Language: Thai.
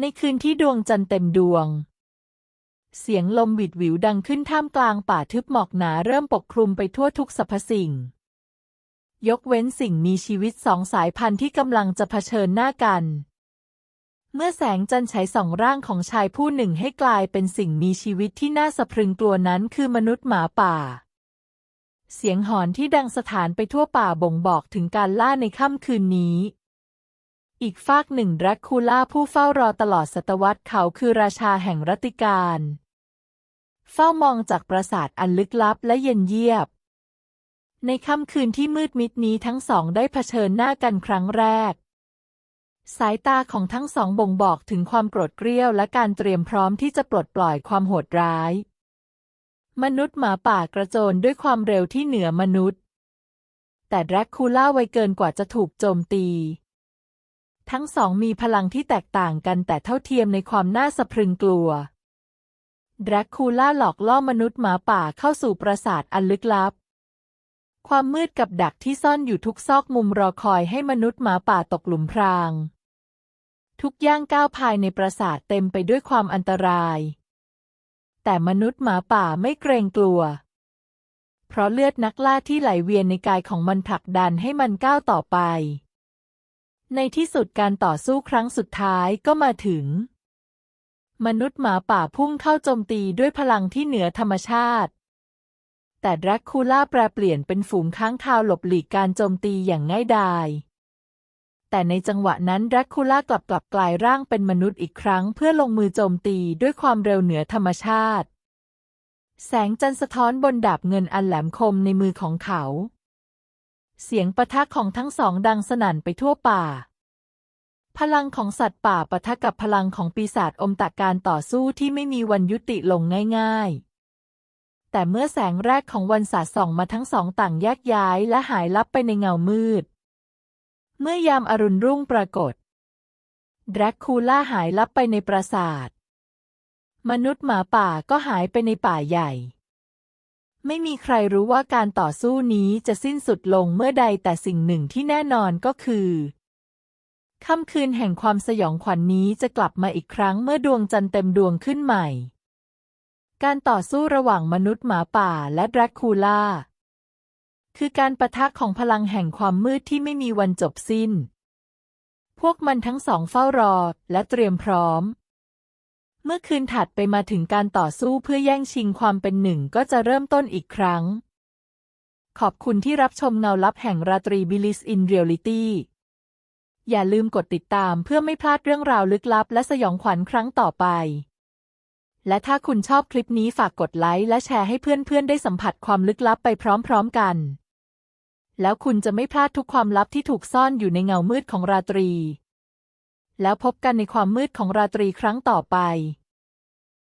ในคืนที่ดวงจันทร์เต็มดวง เสียงลมหวิดหวิวดังขึ้นท่ามกลางป่าทึบหมอกหนาเริ่มปกคลุมไปทั่วทุกสรรพสิ่ง ยกเว้นสิ่งมีชีวิตสองสายพันธุ์ที่กำลังจะเผชิญหน้ากัน เมื่อแสงจันทร์ฉายส่องร่างของชายผู้หนึ่งให้กลายเป็นสิ่งมีชีวิตที่น่าสะพรึงกลัวนั้นคือมนุษย์หมาป่า เสียงหอนที่ดังสถานไปทั่วป่าบ่งบอกถึงการล่าในค่ำคืนนี้ อีกฟากหนึ่งแดร็กคูล่าผู้เฝ้ารอตลอดศตวรรษเขาคือราชาแห่งรัติการ เฝ้ามองจากปราสาทอันลึกลับและเย็นเยียบ ในค่ำคืนที่มืดมิดนี้ทั้งสองได้เผชิญหน้ากันครั้งแรก สายตาของทั้งสองบ่งบอกถึงความโกรธเกรี้ยวและการเตรียมพร้อมที่จะปลดปล่อยความโหดร้าย มนุษย์หมาป่ากระโจนด้วยความเร็วที่เหนือมนุษย์ แต่แดร็กคูล่าไวเกินกว่าจะถูกโจมตี ทั้งสองมีพลังที่แตกต่างกันแต่เท่าเทียมในความน่าสะพรึงกลัวดร็กคูล่าหลอกล่อมนุษย์หมาป่าเข้าสู่ปราสาทอันลึกลับ ความมืดกับดักที่ซ่อนอยู่ทุกซอกมุมรอคอยให้มนุษย์หมาป่าตกหลุมพราง ทุกย่างก้าวภายในปราสาทเต็มไปด้วยความอันตราย แต่มนุษย์หมาป่าไม่เกรงกลัว เพราะเลือดนักล่าที่ไหลเวียนในกายของมันผลักดันให้มันก้าวต่อไป ในที่สุดการต่อสู้ครั้งสุดท้ายก็มาถึง มนุษย์หมาป่าพุ่งเข้าโจมตีด้วยพลังที่เหนือธรรมชาติ แต่แดร็กคูล่าแปรเปลี่ยนเป็นฝูงค้างคาวหลบหลีกการโจมตีอย่างง่ายดาย แต่ในจังหวะนั้นแดร็กคูล่ากลับกลับกลายร่างเป็นมนุษย์อีกครั้งเพื่อลงมือโจมตีด้วยความเร็วเหนือธรรมชาติ แสงจันทร์สะท้อนบนดาบเงินอันแหลมคมในมือของเขา เสียงปะทะของทั้งสองดังสนั่นไปทั่วป่า พลังของสัตว์ป่าปะทะกับพลังของปีศาจอมตะการต่อสู้ที่ไม่มีวันยุติลงง่าย ๆ แต่เมื่อแสงแรกของวันสาดส่องมาทั้งสองต่างแยกย้ายและหายลับไปในเงามืด เมื่อยามอรุณรุ่งปรากฏแดรกคูล่าหายลับไปในปราสาท มนุษย์หมาป่าก็หายไปในป่าใหญ่ ไม่มีใครรู้ว่าการต่อสู้นี้จะสิ้นสุดลงเมื่อใดแต่สิ่งหนึ่งที่แน่นอนก็คือค่ำคืนแห่งความสยองขวัญนนี้จะกลับมาอีกครั้งเมื่อดวงจันทร์เต็มดวงขึ้นใหม่ การต่อสู้ระหว่างมนุษย์หมาป่าและดร็กคูล่า คือการประทะของพลังแห่งความมืดที่ไม่มีวันจบสิ้น พวกมันทั้งสองเฝ้ารอและเตรียมพร้อม เมื่อคืนถัดไปมาถึงการต่อสู้เพื่อแย่งชิงความเป็นหนึ่งก็จะเริ่มต้นอีกครั้ง ขอบคุณที่รับชมเงาลับแห่งราตรีบิลิสอินเรียลิตี้อย่าลืมกดติดตามเพื่อไม่พลาดเรื่องราวลึกลับ และสยองขวัญครั้งต่อไป และถ้าคุณชอบคลิปนี้ฝากกดไลค์และแชร์ให้เพื่อนๆ ได้สัมผัสความลึกลับไปพร้อมๆกัน แล้วคุณจะไม่พลาดทุกความลับที่ถูกซ่อนอยู่ในเงามืดของราตรี แล้วพบกันในความมืดของราตรีครั้งต่อไป